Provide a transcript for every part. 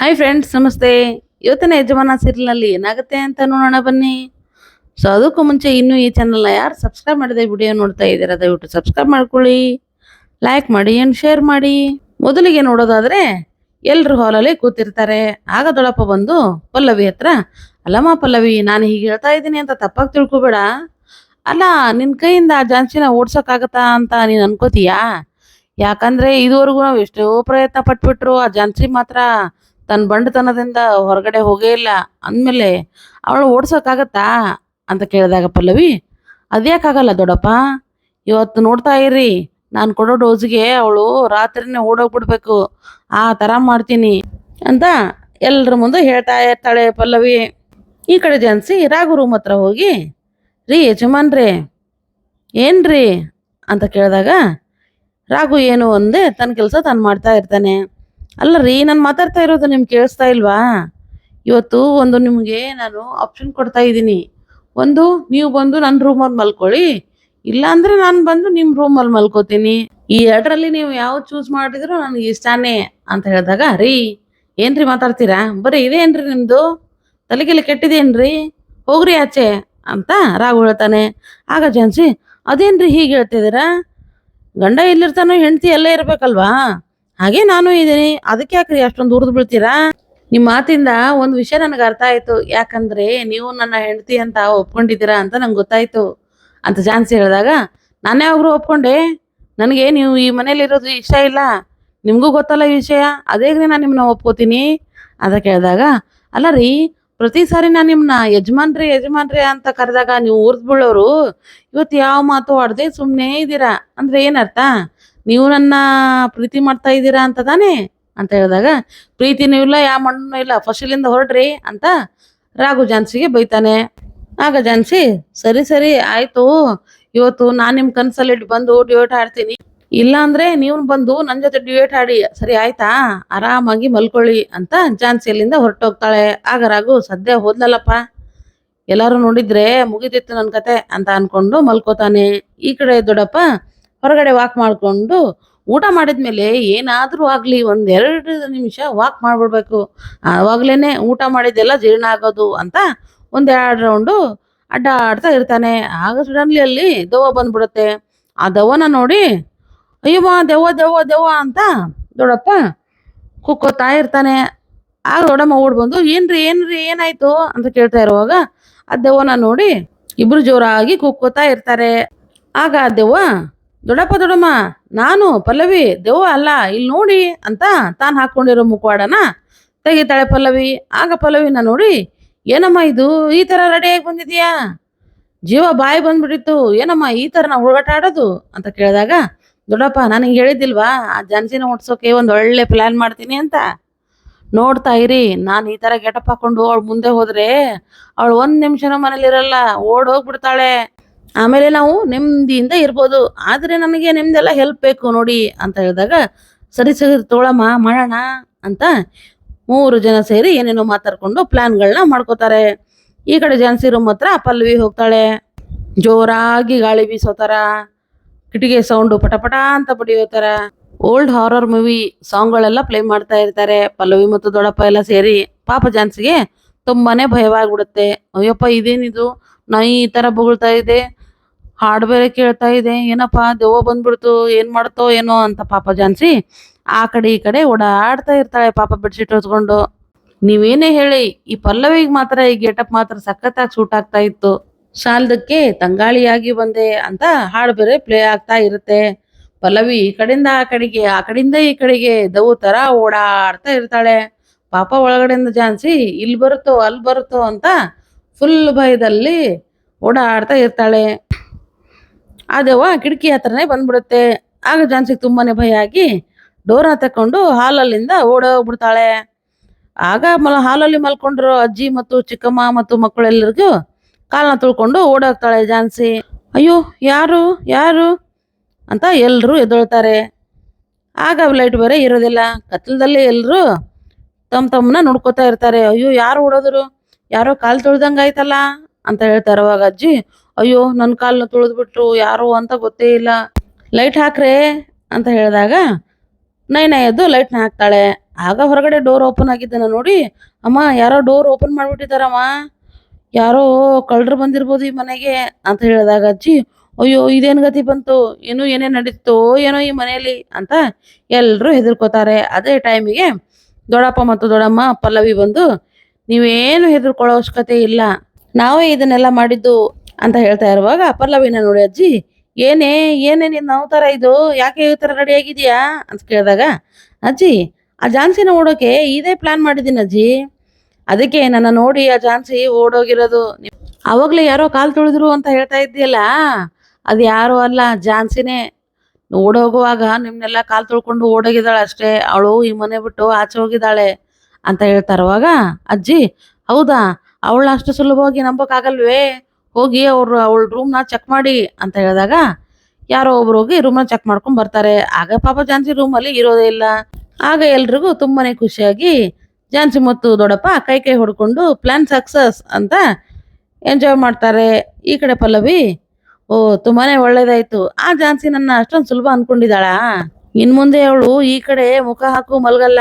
Hi friends ನಮಸ್ತೆ. ಇವತ್ತಿನ ಯಜಮಾನ ಸೀರಿಯಲ್ನಲ್ಲಿ ಏನಾಗುತ್ತೆ ಅಂತ ನೋಡೋಣ ಬನ್ನಿ. ಸೊ ಅದಕ್ಕೂ ಮುಂಚೆ ಇನ್ನೂ ಈ ಚಾನಲ್ನ ಯಾರು ಸಬ್ಸ್ಕ್ರೈಬ್ ಮಾಡಿದೆ ವಿಡಿಯೋ ನೋಡ್ತಾ ಇದ್ದೀರಾ, ದಯವಿಟ್ಟು ಸಬ್ಸ್ಕ್ರೈಬ್ ಮಾಡ್ಕೊಳ್ಳಿ. ಲೈಕ್ ಮಾಡಿ ಏನು ಶೇರ್ ಮಾಡಿ. ಮೊದಲಿಗೆ ನೋಡೋದಾದ್ರೆ ಎಲ್ಲರೂ ಹಾಲಲ್ಲಿ ಕೂತಿರ್ತಾರೆ. ಆಗ ದೊಡಪ್ಪ ಬಂದು, ಪಲ್ಲವಿ ಹತ್ರ, ಅಲ್ಲಮ್ಮ ಪಲ್ಲವಿ, ನಾನು ಹೀಗೆ ಹೇಳ್ತಾ ಇದ್ದೀನಿ ಅಂತ ತಪ್ಪಾಗಿ ತಿಳ್ಕೊಬೇಡ. ಅಲ್ಲ ನಿನ್ನ ಕೈಯಿಂದ ಆ ಜಾನ್ಸಿನ ಓಡ್ಸೋಕ್ಕಾಗತ್ತಾ ಅಂತ ನೀನು ಅನ್ಕೋತೀಯಾ? ಯಾಕಂದರೆ ಇದುವರೆಗೂ ನಾವು ಎಷ್ಟೋ ಪ್ರಯತ್ನ ಪಟ್ಬಿಟ್ರು, ಆ ಜಾನ್ಸಿ ಮಾತ್ರ ತನ್ನ ಬಂಡತನದಿಂದ ಹೊರಗಡೆ ಹೋಗೇ ಇಲ್ಲ. ಅಂದಮೇಲೆ ಅವಳು ಓಡ್ಸೋಕ್ಕಾಗತ್ತಾ ಅಂತ ಕೇಳಿದಾಗ ಪಲ್ಲವಿ, ಅದ್ಯಾಕಾಗಲ್ಲ ದೊಡ್ಡಪ್ಪ? ಇವತ್ತು ನೋಡ್ತಾ ಇರಿ ನಾನು ಕೊಡೋ ಡೋಸ್ಗೆ ಅವಳು ರಾತ್ರಿನೇ ಓಡೋಗ್ಬಿಡ್ಬೇಕು. ಆ ಥರ ಮಾಡ್ತೀನಿ ಅಂತ ಎಲ್ಲರ ಮುಂದೆ ಹೇಳ್ತಾ ಇರ್ತಾಳೆ ಪಲ್ಲವಿ. ಈ ಕಡೆ ಜಾನ್ಸಿ ರಾಘು ರೂಮ್ ಹತ್ರ ಹೋಗಿ, ರೀ ಯಜಮಾನ್ರಿ, ಏನ್ರಿ? ಅಂತ ಕೇಳಿದಾಗ, ರಾಘು ಏನು ಒಂದೇ ತನ್ನ ಕೆಲಸ ತಾನು ಮಾಡ್ತಾ ಇರ್ತಾನೆ. ಅಲ್ಲ ರೀ ನಾನು ಮಾತಾಡ್ತಾ ಇರೋದು ನಿಮ್ಗೆ ಕೇಳಿಸ್ತಾ ಇಲ್ವಾ? ಇವತ್ತು ಒಂದು ನಿಮಗೆ ನಾನು ಆಪ್ಷನ್ ಕೊಡ್ತಾ ಇದ್ದೀನಿ. ಒಂದು, ನೀವು ಬಂದು ನನ್ನ ರೂಮಲ್ಲಿ ಮಲ್ಕೊಳ್ಳಿ. ಇಲ್ಲ ಅಂದ್ರೆ ನಾನು ಬಂದು ನಿಮ್ಮ ರೂಮಲ್ಲಿ ಮಲ್ಕೋತೀನಿ. ಈ ಎರಡರಲ್ಲಿ ನೀವು ಯಾವ ಚೂಸ್ ಮಾಡಿದ್ರು ನನಗೆ ಇಷ್ಟನೇ ಅಂತ ಹೇಳಿದಾಗ, ರೀ, ಏನ್ರಿ ಮಾತಾಡ್ತೀರಾ? ಬರೀ ಇದೇನ್ರಿ ನಿಮ್ಮದು ತಲೆಗೆಲ್ಲ ಕೆಟ್ಟಿದೇನ್ರಿ? ಹೋಗ್ರಿ ಆಚೆ ಅಂತ ರಾಘು ಹೇಳ್ತಾನೆ. ಆಗ ಜಾನ್ಸಿ ಅದೇನ್ರಿ ಹೀಗೆ ಹೇಳ್ತಿದ್ದೀರಾ? ಗಂಡ ಎಲ್ಲಿರ್ತಾನೋ ಹೆಂಡತಿ ಎಲ್ಲೇ ಇರ್ಬೇಕಲ್ವಾ? ಹಾಗೆ ನಾನು ಇದ್ದೀನಿ. ಅದಕ್ಕೆ ಯಾಕ್ರಿ ಅಷ್ಟೊಂದು ದೂರದ ಬೀಳ್ತೀರಾ? ನಿಮ್ಮ ಮಾತಿಂದ ಒಂದು ವಿಷಯ ನನಗೆ ಅರ್ಥ ಆಯ್ತು. ಯಾಕಂದ್ರೆ ನೀವು ನನ್ನ ಹೆಂಡತಿ ಅಂತ ಒಪ್ಕೊಂಡಿದ್ದೀರಾ ಅಂತ ನಂಗೆ ಗೊತ್ತಾಯ್ತು. ಅಂತ ಜಾನ್ಸಿ ಹೇಳಿದಾಗ, ನಾನೇ ಒಬ್ರು ಒಪ್ಕೊಂಡೆ. ನನಗೆ ನೀವು ಈ ಮನೇಲಿ ಇರೋದು ಇಷ್ಟ ಇಲ್ಲ. ನಿಮಗೂ ಗೊತ್ತಲ್ಲ ಈ ವಿಷಯ. ಅದೇ ನಾನು ನಿಮ್ಮನ್ನ ಒಪ್ಕೋತೀನಿ. ಅಂತ ಕೇಳಿದಾಗ, ಅಲ್ಲ ರೀ, ಪ್ರತಿ ಸಾರಿ ನಾನು ನಿಮ್ಮನ್ನ ಯಜಮಾನ್ರಿ ಯಜಮಾನ್ರಿ ಅಂತ ಕರೆದಾಗ ನೀವು ಊರ್ದು ಬೀಳೋರು ಇವತ್ತು ಯಾವ ಮಾತು ಆಡದೆ ಸುಮ್ಮನೆ ಇದ್ದೀರಾ ಅಂದ್ರೆ ಏನರ್ಥ ನೀವು ನನ್ನ ಪ್ರೀತಿ ಮಾಡ್ತಾ ಇದ್ದೀರಾ ಅಂತ ತಾನೇ? ಅಂತ ಹೇಳಿದಾಗ ಪ್ರೀತಿನೂ ಇಲ್ಲ ಯಾವ ಮಣ್ಣು ಇಲ್ಲ, ಫಸಲಿಂದ ಹೊರಡ್ರಿ ಅಂತ ರಾಘು ಜಾನ್ಸಿಗೆ ಬೈತಾನೆ. ಆಗ ಜಾನ್ಸಿ, ಸರಿ ಸರಿ, ಆಯ್ತು. ಇವತ್ತು ನಾನು ನಿಮ್ಮ ಕನ್ಸಲ್ಲಿ ಬಂದು ಡ್ಯೂಯೇಟ್ ಆಡ್ತೀನಿ ಇಲ್ಲ ಅಂದ್ರೆ ನೀವು ಬಂದು ನನ್ನ ಜೊತೆ ಡ್ಯೂಯೇಟ್ ಆಡಿ ಸರಿ, ಆಯ್ತಾ? ಆರಾಮಾಗಿ ಮಲ್ಕೊಳ್ಳಿ ಅಂತ ಜಾನ್ಸಿ ಅಲ್ಲಿಂದ ಹೊರಟೋಗ್ತಾಳೆ. ಆಗ ರಾಘು, ಸದ್ಯ ಹೋದ್ನಲ್ಲಪ್ಪ. ಎಲ್ಲರೂ ನೋಡಿದ್ರೆ ಮುಗಿದಿತ್ತು ನನ್ನ ಕತೆ ಅಂತ ಅನ್ಕೊಂಡು ಮಲ್ಕೋತಾನೆ. ಈ ಕಡೆ ದೊಡ್ಡಪ್ಪ ಹೊರಗಡೆ ವಾಕ್ ಮಾಡ್ಕೊಂಡು ಊಟ ಮಾಡಿದ್ಮೇಲೆ ಏನಾದರೂ ಆಗಲಿ ಒಂದೆರಡು ನಿಮಿಷ ವಾಕ್ ಮಾಡಿಬಿಡ್ಬೇಕು. ಆವಾಗಲೇ ಊಟ ಮಾಡಿದ್ದೆಲ್ಲ ಜೀರ್ಣ ಆಗೋದು ಅಂತ ಒಂದೆರಡು ರೌಂಡು ಅಡ್ಡಾಡ್ತಾ ಇರ್ತಾನೆ. ಆಗ ಸಡನ್ಲಿ ಅಲ್ಲಿ ದೆವ್ವ ಬಂದ್ಬಿಡುತ್ತೆ. ಆ ದೆವ್ವನ ನೋಡಿ ಅಯ್ಯಮ್ಮ ದೆವ್ವ ದೆವ್ವ ದೆವ್ವ ಅಂತ ದೊಡ್ಡಪ್ಪ ಕುಕ್ಕೋತಾ ಇರ್ತಾನೆ. ಆಗ ದೊಡ್ಡಮ್ಮ ಓಡ್ ಬಂದು, ಏನ್ರಿ ಏನ್ರಿ, ಏನಾಯ್ತು? ಅಂತ ಕೇಳ್ತಾ ಇರುವಾಗ ಆ ದೆವ್ವನ ನೋಡಿ ಇಬ್ರು ಜೋರಾಗಿ ಕುಕ್ಕೋತಾ ಇರ್ತಾರೆ. ಆಗ ಆ ದೆವ್ವ ದೊಡ್ಡಪ್ಪ ದೊಡ್ಡಮ್ಮ, ನಾನು ಪಲ್ಲವಿ, ದೆವ್ವ ಅಲ್ಲ ಇಲ್ಲಿ ನೋಡಿ ಅಂತ ತಾನು ಹಾಕೊಂಡಿರೋ ಮುಖವಾಡನ ತೆಗಿತಾಳೆ ಪಲ್ಲವಿ. ಆಗ ಪಲ್ಲವಿನ ನೋಡಿ, ಏನಮ್ಮ ಇದು, ಈ ಥರ ರೆಡಿಯಾಗಿ ಬಂದಿದೆಯಾ? ಜೀವ ಬಾಯಿ ಬಂದ್ಬಿಟ್ಟಿತ್ತು, ಏನಮ್ಮ ಈ ಥರ ನಾವು ಹುಡುಗಾಟ ಆಡೋದು? ಅಂತ ಕೇಳಿದಾಗ, ದೊಡ್ಡಪ್ಪ ನನಗೆ ಹೇಳಿದ್ದಿಲ್ವಾ, ಆ ಜನ್ಸಿನ ಓಡಿಸೋಕೆ ಒಂದು ಒಳ್ಳೆ ಪ್ಲ್ಯಾನ್ ಮಾಡ್ತೀನಿ ಅಂತ. ನೋಡ್ತಾ ಇರಿ, ನಾನು ಈ ಥರ ಗೆಟಪ್ ಹಾಕೊಂಡು ಅವಳು ಮುಂದೆ ಹೋದರೆ, ಅವಳು ಒಂದು ನಿಮಿಷನೂ ಮನೇಲಿರಲ್ಲ ಓಡೋಗ್ಬಿಡ್ತಾಳೆ ಆಮೇಲೆ ನಾವು ನೆಮ್ಮದಿಯಿಂದ ಇರ್ಬೋದು. ಆದರೆ ನನಗೆ ನಿಮ್ದೆಲ್ಲ ಹೆಲ್ಪ್ ಬೇಕು ನೋಡಿ ಅಂತ ಹೇಳಿದಾಗ, ಸರಿ ಸರಿ ತೋಳಮ್ಮ ಮಾಡೋಣ ಅಂತ ಮೂರು ಜನ ಸೇರಿ ಏನೇನೋ ಮಾತಾಡ್ಕೊಂಡು ಪ್ಲ್ಯಾನ್ಗಳನ್ನ ಮಾಡ್ಕೋತಾರೆ. ಈ ಕಡೆ ಜಾನ್ಸಿ ರೂಮ್ ಹತ್ರ ಪಲ್ಲವಿ ಹೋಗ್ತಾಳೆ. ಜೋರಾಗಿ ಗಾಳಿ ಬೀಸೋತಾರ. ಕಿಟಿಗೆ ಸೌಂಡು ಪಟಪಟ ಅಂತ ಬಡಿಯೋ ಥರ ಓಲ್ಡ್ ಹಾರರ್ ಮೂವಿ ಸಾಂಗ್ಗಳೆಲ್ಲ ಪ್ಲೇ ಮಾಡ್ತಾ ಇರ್ತಾರೆ. ಪಲ್ಲವಿ ಮತ್ತು ದೊಡ್ಡಪ್ಪ ಎಲ್ಲ ಸೇರಿ ಪಾಪ ಜಾನ್ಸಿಗೆ ತುಂಬಾನೇ ಭಯವಾಗ್ಬಿಡುತ್ತೆ. ಅಯ್ಯಪ್ಪ, ಇದೇನಿದು? ನಾಯಿ ಈ ಥರ ಬೊಗಳ್ತಾ ಇದೆ ಹಾಡು ಬೇರೆ ಕೇಳ್ತಾ ಇದೆ. ಏನಪ್ಪ, ದೆವ್ವ ಬಂದ್ಬಿಡ್ತು, ಏನ್ ಮಾಡ್ತೋ ಏನೋ ಅಂತ ಪಾಪ ಜಾನ್ಸಿ, ಆ ಕಡೆ ಈ ಕಡೆ ಓಡಾಡ್ತಾ ಇರ್ತಾಳೆ ಪಾಪ ಬೆಡ್ಶೀಟ್ ಹೊತ್ಕೊಂಡು. ನೀವೇನೇ ಹೇಳಿ, ಈ ಪಲ್ಲವಿಗೆ ಮಾತ್ರ, ಈ ಗೆಟಪ್ ಮಾತ್ರ ಸಖತ್ತಾಗಿ ಸೂಟ್ ಆಗ್ತಾ ಇತ್ತು. ಸಾಲದಕ್ಕೆ ತಂಗಾಳಿಯಾಗಿ ಬಂದೆ ಅಂತ ಹಾಡು ಬೇರೆ ಪ್ಲೇ ಆಗ್ತಾ ಇರುತ್ತೆ. ಪಲ್ಲವಿ ಈ ಕಡೆಯಿಂದ ಆ ಕಡೆಗೆ, ಆ ಕಡೆಯಿಂದ ಈ ಕಡೆಗೆ ದವು ತರ ಓಡಾಡ್ತಾ ಇರ್ತಾಳೆ. ಪಾಪ ಒಳಗಡೆಯಿಂದ ಜಾನ್ಸಿ, ಇಲ್ಲಿ ಬರುತ್ತೋ, ಅಲ್ಲಿ ಬರುತ್ತೋ ಅಂತ ಫುಲ್ ಭಯದಲ್ಲಿ ಓಡಾಡ್ತಾ ಇರ್ತಾಳೆ. ಆ ದೆವ್ವ ಕಿಟಕಿ ಹತ್ರನೇ ಬಂದ್ಬಿಡುತ್ತೆ. ಆಗ ಜಾನ್ಸಿಗೆ ತುಂಬಾನೇ ಭಯ ಆಗಿ ಡೋರ ತಕೊಂಡು ಹಾಲಲ್ಲಿಂದ ಓಡೋಗ್ಬಿಡ್ತಾಳೆ ಆಗ ಮಲ ಹಾಲಲ್ಲಿ ಮಲ್ಕೊಂಡಿರೋ ಅಜ್ಜಿ ಮತ್ತು ಚಿಕ್ಕಮ್ಮ ಮತ್ತು ಮಕ್ಕಳೆಲ್ಲರಿಗೂ ಕಾಲನ್ನ ತುಳ್ಕೊಂಡು ಓಡೋಗ್ತಾಳೆ ಜಾನ್ಸಿ. ಅಯ್ಯೋ, ಯಾರು ಯಾರು ಅಂತ ಎಲ್ಲರೂ ಎದ್ದೊಳ್ತಾರೆ. ಆಗ ಲೈಟ್ ಬೇರೆ ಇರೋದಿಲ್ಲ. ಕತ್ಲದಲ್ಲಿ ಎಲ್ಲರೂ ತಮ್ಮ ತಮ್ಮನ್ನ ನೋಡ್ಕೋತಾ ಇರ್ತಾರೆ. ಅಯ್ಯೋ, ಯಾರು ಓಡೋದ್ರು? ಯಾರೋ ಕಾಲು ತೊಳ್ದಂಗೆ ಆಯ್ತಲ್ಲ ಅಂತ ಹೇಳ್ತಾರೆ ಅವಾಗ ಅಜ್ಜಿ. ಅಯ್ಯೋ ನನ್ನ ಕಾಲನ್ನ ತುಳಿದ್ಬಿಟ್ರು, ಯಾರು ಅಂತ ಗೊತ್ತೇ ಇಲ್ಲ. ಲೈಟ್ ಹಾಕ್ರೆ ಅಂತ ಹೇಳಿದಾಗ, ನೈನ ಎದ್ದು ಲೈಟ್ನ ಹಾಕ್ತಾಳೆ. ಆಗ ಹೊರಗಡೆ ಡೋರ್ ಓಪನ್ ಆಗಿದ್ದನ್ನ ನೋಡಿ, ಅಮ್ಮ, ಯಾರೋ ಡೋರ್ ಓಪನ್ ಮಾಡಿಬಿಟ್ಟಿದ್ದಾರಮ್ಮ. ಯಾರೋ ಕಳ್ಳರು ಬಂದಿರ್ಬೋದು ಈ ಮನೆಗೆ ಅಂತ ಹೇಳಿದಾಗ, ಅಜ್ಜಿ, ಅಯ್ಯೋ, ಇದೇನು ಗತಿ ಬಂತು? ಏನು ಏನೇ ನಡೀತೋ, ಏನೋ ಈ ಮನೆಯಲ್ಲಿ ಅಂತ ಎಲ್ಲರೂ ಹೆದರ್ಕೋತಾರೆ. ಅದೇ ಟೈಮಿಗೆ ದೊಡ್ಡಪ್ಪ ಮತ್ತು ದೊಡ್ಡಮ್ಮ, ಪಲ್ಲವಿ ಬಂದು, ನೀವೇನು ಹೆದರ್ಕೊಳ್ಳೋ ಅವಶ್ಯಕತೆ ಇಲ್ಲ. ನಾವೇ ಇದನ್ನೆಲ್ಲ ಮಾಡಿದ್ದು ಅಂತ ಹೇಳ್ತಾ ಇರುವಾಗ ಅಪರ್ಲವೀನ ನೋಡಿ ಅಜ್ಜಿ, ಏನೇ ಏನೇ ನಿನ್ ನಾವು ತರ ಇದು? ಯಾಕೆ ಈ ತರ ರೆಡಿ ಆಗಿದ್ಯಾ ಅಂತ ಕೇಳಿದಾಗ, ಅಜ್ಜಿ, ಆ ಝಾನ್ಸಿನ ಓಡೋಕೆ ಇದೇ ಪ್ಲಾನ್ ಮಾಡಿದ್ದೀನಿ ಅಜ್ಜಿ. ಅದಕ್ಕೆ ನನ್ನ ನೋಡಿ ಆ ಝಾನ್ಸಿ ಓಡೋಗಿರೋದು. ಅವಾಗ್ಲೇ ಯಾರೋ ಕಾಲು ತುಳಿದ್ರು ಅಂತ ಹೇಳ್ತಾ ಇದ್ದೀಯಲ್ಲ. ಅದು ಯಾರು ಅಲ್ಲ, ಝಾನ್ಸಿನೇ. ಓಡೋಗುವಾಗ ನಿಮ್ಮನ್ನೆಲ್ಲ ಕಾಲು ತುಳ್ಕೊಂಡು ಓಡೋಗಿದ್ದಾಳೆ ಅಷ್ಟೇ. ಅವಳು ಈ ಮನೆ ಬಿಟ್ಟು ಆಚೆ ಹೋಗಿದ್ದಾಳೆ ಅಂತ ಹೇಳ್ತಾರವಾಗ ಅಜ್ಜಿ, ಹೌದಾ? ಅವಳ ಅಷ್ಟು ಸುಲಭವಾಗಿ ನಂಬಕ್ಕಾಗಲ್ವೇ? ಹೋಗಿ ಅವ್ರು, ಅವಳ ರೂಮ್ನ ಚೆಕ್ ಮಾಡಿ ಅಂತ ಹೇಳಿದಾಗ, ಯಾರೋ ಒಬ್ರು ಹೋಗಿ ರೂಮ್ನ ಚೆಕ್ ಮಾಡ್ಕೊಂಡ್ ಬರ್ತಾರೆ. ಆಗ ಪಾಪ ಝಾನ್ಸಿ ರೂಮಲ್ಲಿ ಇರೋದೇ ಇಲ್ಲ. ಆಗ ಎಲ್ರಿಗೂ ತುಂಬಾನೇ ಖುಷಿಯಾಗಿ ಝಾನ್ಸಿ ಮತ್ತು ದೊಡ್ಡಪ್ಪ ಕೈ ಕೈ ಹೊಡ್ಕೊಂಡು ಪ್ಲಾನ್ ಸಕ್ಸಸ್ ಅಂತ ಎಂಜಾಯ್ ಮಾಡ್ತಾರೆ. ಈ ಕಡೆ ಪಲ್ಲವಿ, ಓ, ತುಂಬಾನೇ ಒಳ್ಳೇದಾಯ್ತು. ಆ ಝಾನ್ಸಿ ನನ್ನ ಅಷ್ಟೊಂದು ಸುಲಭ ಅನ್ಕೊಂಡಿದ್ದಾಳ. ಇನ್ ಮುಂದೆ ಅವಳು ಈ ಕಡೆ ಮುಖ ಹಾಕು ಮಲ್ಗಲ್ಲ.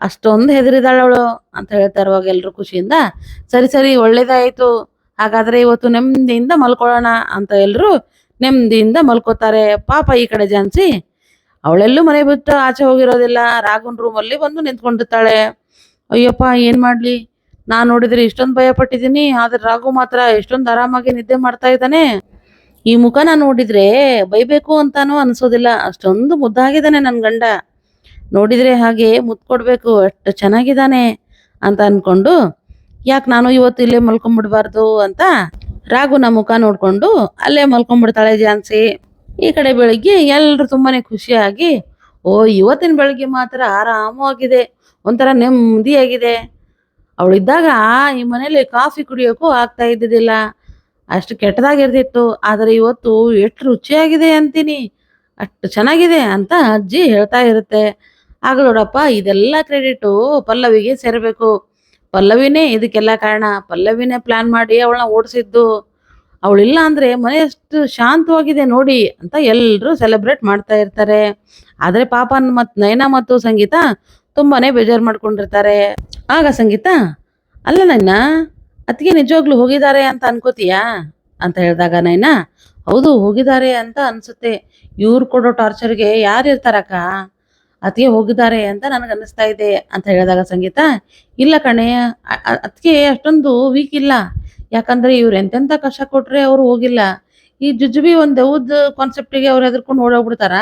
ಅಷ್ಟೊಂದು ಹೆದರಿದಾಳ ಅವಳು ಅಂತ ಹೇಳ್ತಾ ಇರುವಾಗ ಎಲ್ರು ಖುಷಿಯಿಂದ, ಸರಿ ಸರಿ, ಒಳ್ಳೇದಾಯ್ತು. ಹಾಗಾದ್ರೆ ಇವತ್ತು ನೆಮ್ಮದಿಯಿಂದ ಮಲ್ಕೊಳ್ಳೋಣ ಅಂತ ಎಲ್ಲರೂ ನೆಮ್ಮದಿಯಿಂದ ಮಲ್ಕೋತಾರೆ. ಪಾಪ ಈ ಕಡೆ ಜಾನ್ಸಿ ಅವಳೆಲ್ಲೂ ಮನೆ ಬಿಟ್ಟು ಆಚೆ ಹೋಗಿರೋದಿಲ್ಲ. ರಾಘವನ್ ರೂಮಲ್ಲಿ ಬಂದು ನಿಂತ್ಕೊಂಡಿರ್ತಾಳೆ. ಅಯ್ಯಪ್ಪ, ಏನ್ ಮಾಡ್ಲಿ? ನಾನು ನೋಡಿದ್ರೆ ಇಷ್ಟೊಂದು ಭಯ ಪಟ್ಟಿದ್ದೀನಿ ಆದ್ರೆ ರಾಘು ಮಾತ್ರ ಎಷ್ಟೊಂದು ಆರಾಮಾಗಿ ನಿದ್ದೆ ಮಾಡ್ತಾ ಇದ್ದಾನೆ. ಈ ಮುಖ ನಾನು ನೋಡಿದ್ರೆ ಬೈಬೇಕು ಅಂತಾನೂ ಅನ್ಸೋದಿಲ್ಲ. ಅಷ್ಟೊಂದು ಮುದ್ದಾಗಿದ್ದಾನೆ ನನ್ ಗಂಡ. ನೋಡಿದ್ರೆ ಹಾಗೆ ಮುದ್ದು ಕೊಡ್ಬೇಕು ಅಷ್ಟು ಚೆನ್ನಾಗಿದ್ದಾನೆ ಅಂತ ಅನ್ಕೊಂಡು ಯಾಕೆ ನಾನು ಇವತ್ತು ಇಲ್ಲೇ ಮಲ್ಕೊಂಡ್ಬಿಡ್ಬಾರ್ದು ಅಂತ ರಾಘುನ ಮುಖ ನೋಡ್ಕೊಂಡು ಅಲ್ಲೇ ಮಲ್ಕೊಂಡ್ಬಿಡ್ತಾಳೆ ಝಾನ್ಸಿ ಈ ಕಡೆ ಬೆಳಿಗ್ಗೆ ಎಲ್ರು ತುಂಬಾನೇ ಖುಷಿಯಾಗಿ, ಓ, ಇವತ್ತಿನ ಬೆಳಿಗ್ಗೆ ಮಾತ್ರ ಆರಾಮವಾಗಿದೆ, ಒಂಥರ ನೆಮ್ಮದಿಯಾಗಿದೆ. ಅವಳಿದ್ದಾಗ ಈ ಮನೇಲಿ ಕಾಫಿ ಕುಡಿಯೋಕ್ಕೂ ಆಗ್ತಾ ಇದ್ದಿದ್ದಿಲ್ಲ. ಅಷ್ಟು ಕೆಟ್ಟದಾಗಿರ್ತಿತ್ತು, ಆದರೆ ಇವತ್ತು ಎಷ್ಟು ರುಚಿಯಾಗಿದೆ ಅಂತೀನಿ, ಅಷ್ಟು ಚೆನ್ನಾಗಿದೆ ಅಂತ ಅಜ್ಜಿ ಹೇಳ್ತಾ ಇರುತ್ತೆ. ಆಗ ನೋಡಪ್ಪ, ಇದೆಲ್ಲ ಕ್ರೆಡಿಟು ಪಲ್ಲವಿಗೆ ಸೇರಬೇಕು. ಪಲ್ಲವಿನೇ ಇದಕ್ಕೆಲ್ಲ ಕಾರಣ. ಪಲ್ಲವಿನೇ ಪ್ಲಾನ್ ಮಾಡಿ ಅವಳನ್ನ ಓಡಿಸಿದ್ದು. ಅವಳಿಲ್ಲ ಅಂದ್ರೆ ಮನೆ ಎಷ್ಟು ಶಾಂತವಾಗಿದೆ ನೋಡಿ ಅಂತ ಎಲ್ಲರೂ ಸೆಲೆಬ್ರೇಟ್ ಮಾಡ್ತಾ ಇರ್ತಾರೆ. ಆದ್ರೆ ಪಾಪ ಮತ್ ನಯನ ಮತ್ತು ಸಂಗೀತ ತುಂಬಾನೇ ಬೇಜಾರು ಮಾಡ್ಕೊಂಡಿರ್ತಾರೆ. ಆಗ ಸಂಗೀತ, ಅಲ್ಲ ನಯನ, ಅತ್ತಿಗೆ ನಿಜವಾಗ್ಲೂ ಹೋಗಿದ್ದಾರೆ ಅಂತ ಅನ್ಕೋತೀಯಾ? ಅಂತ ಹೇಳಿದಾಗ ನಯನ, ಹೌದು, ಹೋಗಿದ್ದಾರೆ ಅಂತ ಅನ್ಸುತ್ತೆ. ಇವ್ರು ಕೊಡೋ ಟಾರ್ಚರ್ಗೆ ಯಾರು ಇರ್ತಾರಕ್ಕ? ಅತ್ತಿಗೆ ಹೋಗಿದ್ದಾರೆ ಅಂತ ನನಗೆ ಅನ್ನಿಸ್ತಾ ಇದೆ ಅಂತ ಹೇಳಿದಾಗ ಸಂಗೀತ, ಇಲ್ಲ ಕಣೆ ಅದಕ್ಕೆ ಅಷ್ಟೊಂದು ವೀಕ್ ಇಲ್ಲ. ಯಾಕಂದ್ರೆ ಇವ್ರು ಎಂತೆಂತ ಕಷ್ಟ ಕೊಟ್ರೆ ಅವ್ರು ಹೋಗಿಲ್ಲ. ಈ ಜುಜುಬಿ ಒಂದು ದೆವ್ವದ ಕಾನ್ಸೆಪ್ಟಿಗೆ ಅವ್ರು ಹೆದರ್ಕೊಂಡು ಓಡೋಗ್ಬಿಡ್ತಾರ?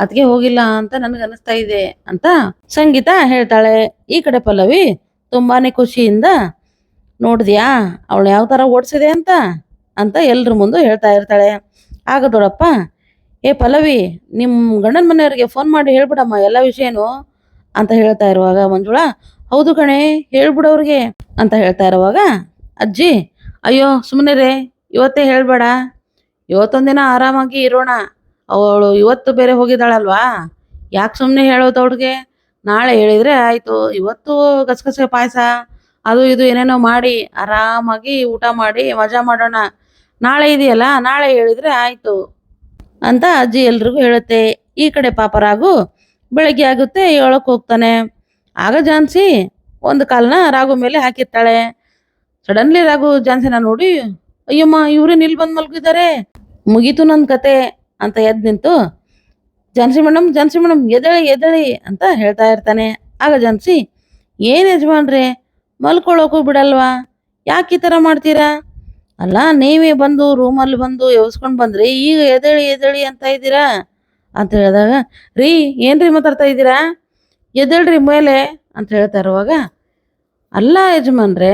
ಅದಕ್ಕೆ ಹೋಗಿಲ್ಲ ಅಂತ ನನಗೆ ಅನಿಸ್ತಾ ಇದೆ ಅಂತ ಸಂಗೀತ ಹೇಳ್ತಾಳೆ. ಈ ಕಡೆ ಪಲ್ಲವಿ, ತುಂಬಾನೇ ಖುಷಿಯಿಂದ, ನೋಡಿದ್ಯಾ, ಅವಳು ಯಾವ ತರ ಓಡಿಸಿದೆ ಅಂತ ಅಂತ ಎಲ್ರ ಮುಂದೆ ಹೇಳ್ತಾ ಇರ್ತಾಳೆ. ಆಗ ದೊಡ್ಡಪ್ಪ ಏ ಪಲ್ಲವಿ, ನಿಮ್ ಗಂಡನ ಮನೆಯವ್ರಿಗೆ ಫೋನ್ ಮಾಡಿ ಹೇಳ್ಬಿಡಮ್ಮ ಎಲ್ಲ ವಿಷಯನು ಅಂತ ಹೇಳ್ತಾ ಇರುವಾಗ ಮಂಜುಳ, ಹೌದು ಕಣೆ ಹೇಳ್ಬಿಡವ್ರಿಗೆ ಅಂತ ಹೇಳ್ತಾ ಇರುವಾಗ, ಅಜ್ಜಿ, ಅಯ್ಯೋ ಸುಮ್ಮನೆ ರೇ ಇವತ್ತೇ ಹೇಳ್ಬೇಡ. ಇವತ್ತೊಂದಿನ ಆರಾಮಾಗಿ ಇರೋಣ. ಅವಳು ಇವತ್ತು ಬೇರೆ ಹೋಗಿದ್ದಾಳಲ್ವಾ? ಯಾಕೆ ಸುಮ್ಮನೆ ಹೇಳೋದು ಅವ್ಳಿಗೆ? ನಾಳೆ ಹೇಳಿದ್ರೆ ಆಯ್ತು. ಇವತ್ತು ಗಸಗಸೆ ಪಾಯಸ, ಅದು ಇದು ಏನೇನೋ ಮಾಡಿ, ಆರಾಮಾಗಿ ಊಟ ಮಾಡಿ ಮಜಾ ಮಾಡೋಣ. ನಾಳೆ ಇದೆಯಲ್ಲ, ನಾಳೆ ಹೇಳಿದ್ರೆ ಆಯ್ತು. ಅಂತ ಅಜ್ಜಿ ಎಲ್ರಿಗೂ ಹೇಳುತ್ತೆ. ಈ ಕಡೆ ಪಾಪ ರಾಘು ಬೆಳಗ್ಗೆ ಆಗುತ್ತೆ, ಏಳಕ್ಕೆ ಹೋಗ್ತಾನೆ. ಆಗ ಝಾನ್ಸಿ ಒಂದು ಕಾಲನ ರಾಘು ಮೇಲೆ ಹಾಕಿರ್ತಾಳೆ. ಸಡನ್ಲಿ ರಾಘು ಜಾನ್ಸಿನ ನೋಡಿ, ಅಯ್ಯಮ್ಮ, ಇವ್ರೆ ನಿಲ್ ಬಂದ್ ಮಲ್ಗಿದ್ದಾರೆ ಮುಗೀತು ನನ್ ಕತೆ ಅಂತ ಎದ್ ನಿಂತು ಜಾನ್ಸಿ ಮೇಡಮ್ ಜಾನ್ಸಿ ಮೇಡಮ್ ಎದಳಿ ಎದಳಿ ಅಂತ ಹೇಳ್ತಾ ಇರ್ತಾನೆ. ಆಗ ಜಾನ್ಸಿ ಏನ್ ಯಜಮಾನ್ರಿ ಮಲ್ಕೊಳ್ಳೋಕ್ಕೂ ಬಿಡಲ್ವಾ? ಯಾಕೆ ಈ ಥರ ಮಾಡ್ತೀರಾ? ಅಲ್ಲ, ನೀವೇ ಬಂದು ರೂಮಲ್ಲಿ ಬಂದು ಎವ್ಸ್ಕೊಂಡ್ ಬಂದ್ರಿ, ಈಗ ಎದೇಳಿ ಎದೇಳಿ ಅಂತ ಇದ್ದೀರಾ? ಅಂತ ಹೇಳಿದಾಗ, ರೀ, ಏನ್ರಿ ಮಾತಾಡ್ತಾ ಇದ್ದೀರಾ? ಎದೇಳ್ರಿ ಮೇಲೆ ಅಂತ ಹೇಳ್ತಾ ಇರುವಾಗ, ಅಲ್ಲ ಯಜಮಾನ್ರೆ,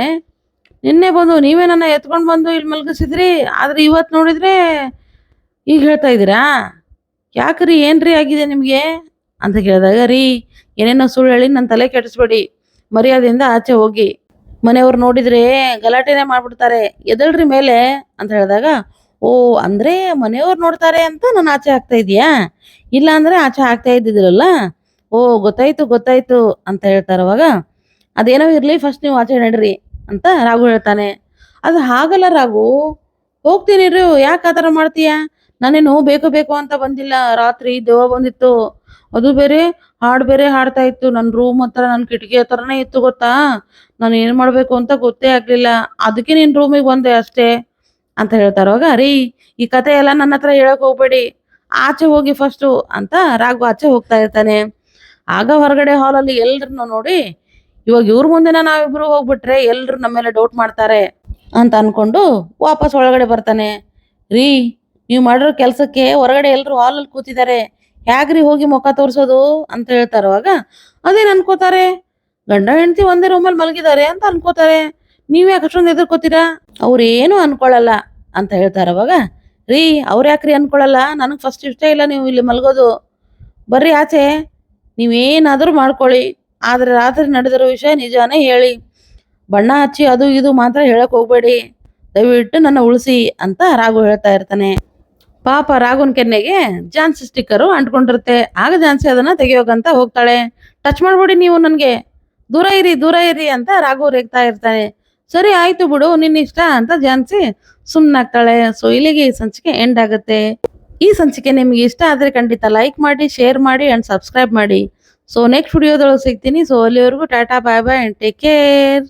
ನಿನ್ನೆ ಬಂದು ನೀವೇ ನನ್ನ ಎತ್ಕೊಂಡು ಬಂದು ಇಲ್ಲಿ ಮಲಗಿಸಿದ್ರಿ, ಆದ್ರೆ ಇವತ್ತು ನೋಡಿದ್ರೆ ಈಗ ಹೇಳ್ತಾ ಇದ್ದೀರಾ? ಯಾಕ್ರಿ, ಏನ್ರಿ ಆಗಿದೆ ನಿಮಗೆ? ಅಂತ ಕೇಳಿದಾಗ, ರೀ, ಏನೇನೋ ಸುಳ್ಳು ಹೇಳಿ ನನ್ನ ತಲೆ ಕೆಡಿಸ್ಬೇಡಿ, ಮರ್ಯಾದೆಯಿಂದ ಆಚೆ ಹೋಗಿ. ಮನೆಯವ್ರು ನೋಡಿದ್ರೆ ಗಲಾಟೆನೆ ಮಾಡ್ಬಿಡ್ತಾರೆ. ಎದಳ್ರಿ ಮೇಲೆ? ಅಂತ ಹೇಳಿದಾಗ, ಓ, ಅಂದ್ರೆ ಮನೆಯವ್ರು ನೋಡ್ತಾರೆ ಅಂತ ನಾನು ಆಚೆ ಆಗ್ತಾ ಇದೀಯಾ ಇಲ್ಲ ಅಂದ್ರೆ ಆಚೆ ಆಗ್ತಾ ಇದ್ದಿದ್ರಲ್ಲ? ಓ, ಗೊತ್ತಾಯ್ತು ಗೊತ್ತಾಯ್ತು ಅಂತ ಹೇಳ್ತಾರವಾಗ ಅದೇನೋ ಇರ್ಲಿ ಫಸ್ಟ್ ನೀವು ಆಚೆ ನಡ್ರಿ ಅಂತ ರಾಘು ಹೇಳ್ತಾನೆ. ಅದು ಹಾಗಲ್ಲ ರಾಘು. ಹೋಗ್ತೀನಿ ರೀ ಯಾಕೆ ಆ ಥರ ಮಾಡ್ತೀಯಾ? ನಾನೇನು ಬೇಕು ಬೇಕು ಅಂತ ಬಂದಿಲ್ಲ. ರಾತ್ರಿ ದೆವ್ವ ಬಂದಿತ್ತು. ಅದು ಬೇರೆ ಹಾಡು ಬೇರೆ ಹಾಡ್ತಾ ಇತ್ತು. ನನ್ನ ರೂಮ್ ಹತ್ರ ನನ್ನ ಕಿಟಕಿ ಹತ್ರನೇ ಇತ್ತು ಗೊತ್ತಾ? ನಾನು ಏನು ಮಾಡಬೇಕು ಅಂತ ಗೊತ್ತೇ ಆಗ್ಲಿಲ್ಲ. ಅದಕ್ಕೆ ನಿನ್ನ ರೂಮಿಗೆ ಬಂದೆ ಅಷ್ಟೇ ಅಂತ ಹೇಳ್ತಾರವಾಗ ರೀ, ಈ ಕತೆ ಎಲ್ಲ ನನ್ನ ಹತ್ರ ಹೇಳಕ್ ಹೋಗ್ಬೇಡಿ. ಆಚೆ ಹೋಗಿ ಫಸ್ಟು ಅಂತ ರಾಘು ಆಚೆ ಹೋಗ್ತಾ ಇರ್ತಾನೆ. ಆಗ ಹೊರಗಡೆ ಹಾಲಲ್ಲಿ ಎಲ್ರು ನೋಡಿ, ಇವಾಗ ಇವ್ರ ಮುಂದೆನ ನಾವಿಬ್ರು ಹೋಗ್ಬಿಟ್ರೆ ಎಲ್ರು ನಮ್ಮ ಮೇಲೆ ಡೌಟ್ ಮಾಡ್ತಾರೆ ಅಂತ ಅನ್ಕೊಂಡು ವಾಪಸ್ ಒಳಗಡೆ ಬರ್ತಾನೆ. ರೀ, ನೀವು ಮಾಡಿರೋ ಕೆಲಸಕ್ಕೆ ಹೊರಗಡೆ ಎಲ್ರು ಹಾಲಲ್ಲಿ ಕೂತಿದ್ದಾರೆ. ಹೇಗ್ರಿ ಹೋಗಿ ಮುಖ ತೋರ್ಸೋದು ಅಂತ ಹೇಳ್ತಾರವಾಗ ಅದೇನ್ ಅನ್ಕೋತಾರೆ? ಗಂಡ ಹೆಂಡತಿ ಒಂದೇ ರೂಮಲ್ಲಿ ಮಲಗಿದ್ದಾರೆ ಅಂತ ಅನ್ಕೋತಾರೆ. ನೀವ್ ಯಾಕೆ ಅಷ್ಟೊಂದು ಎದುರ್ಕೋತೀರಾ ಅವ್ರೇನು ಅನ್ಕೊಳಲ್ಲ ಅಂತ ಹೇಳ್ತಾರವಾಗ ರೀ, ಅವ್ರು ಯಾಕ್ರಿ ಅನ್ಕೊಳಲ್ಲ ನನಗೆ ಫಸ್ಟ್ ಇಷ್ಟ ಇಲ್ಲ ನೀವು ಇಲ್ಲಿ ಮಲಗೋದು. ಬರ್ರಿ ಆಚೆ. ನೀವೇನಾದರೂ ಮಾಡ್ಕೊಳ್ಳಿ. ಆದ್ರೆ ರಾತ್ರಿ ನಡೆದಿರೋ ವಿಷಯ ನಿಜಾನೇ ಹೇಳಿ. ಬಣ್ಣ ಹಚ್ಚಿ ಅದು ಇದು ಮಾತ್ರ ಹೇಳಕ್ ಹೋಗ್ಬೇಡಿ. ದಯವಿಟ್ಟು ನನ್ನ ಉಳಿಸಿ ಅಂತ ರಾಘು ಹೇಳ್ತಾ ಇರ್ತಾನೆ. ಪಾಪ ರಾಘುನ್ ಕೆನ್ನೆಗೆ ಜಾನ್ಸಿ ಸ್ಟಿಕ್ಕರು ಅಂಟ್ಕೊಂಡಿರುತ್ತೆ. ಆಗ ಜಾನ್ಸಿ ಅದನ್ನ ತೆಗಿಯೋಕಂತ ಹೋಗ್ತಾಳೆ. ಟಚ್ ಮಾಡ್ಬೇಡಿ ನೀವು ನನಗೆ. ದೂರ ಇರಿ ದೂರ ಇರಿ ಅಂತ ರಾಘು ರೇಗ್ತಾ ಇರ್ತಾನೆ. ಸರಿ, ಆಯ್ತು ಬಿಡು ನಿನ್ನ ಇಷ್ಟ ಅಂತ ಜಾನ್ಸಿ ಸುಮ್ಮನಾಗ್ತಾಳೆ ಸೊ ಇಲ್ಲಿಗೆ ಈ ಸಂಚಿಕೆ ಎಂಡ್ ಆಗುತ್ತೆ. ಈ ಸಂಚಿಕೆ ನಿಮಗೆ ಇಷ್ಟ ಆದ್ರೆ ಖಂಡಿತ ಲೈಕ್ ಮಾಡಿ ಶೇರ್ ಮಾಡಿ ಅಂಡ್ ಸಬ್ಸ್ಕ್ರೈಬ್ ಮಾಡಿ. ಸೊ ನೆಕ್ಸ್ಟ್ ವಿಡಿಯೋದೊಳಗೆ ಸಿಗ್ತೀನಿ. ಸೊ ಅಲ್ಲಿವರೆಗೂ tata bye bye and take care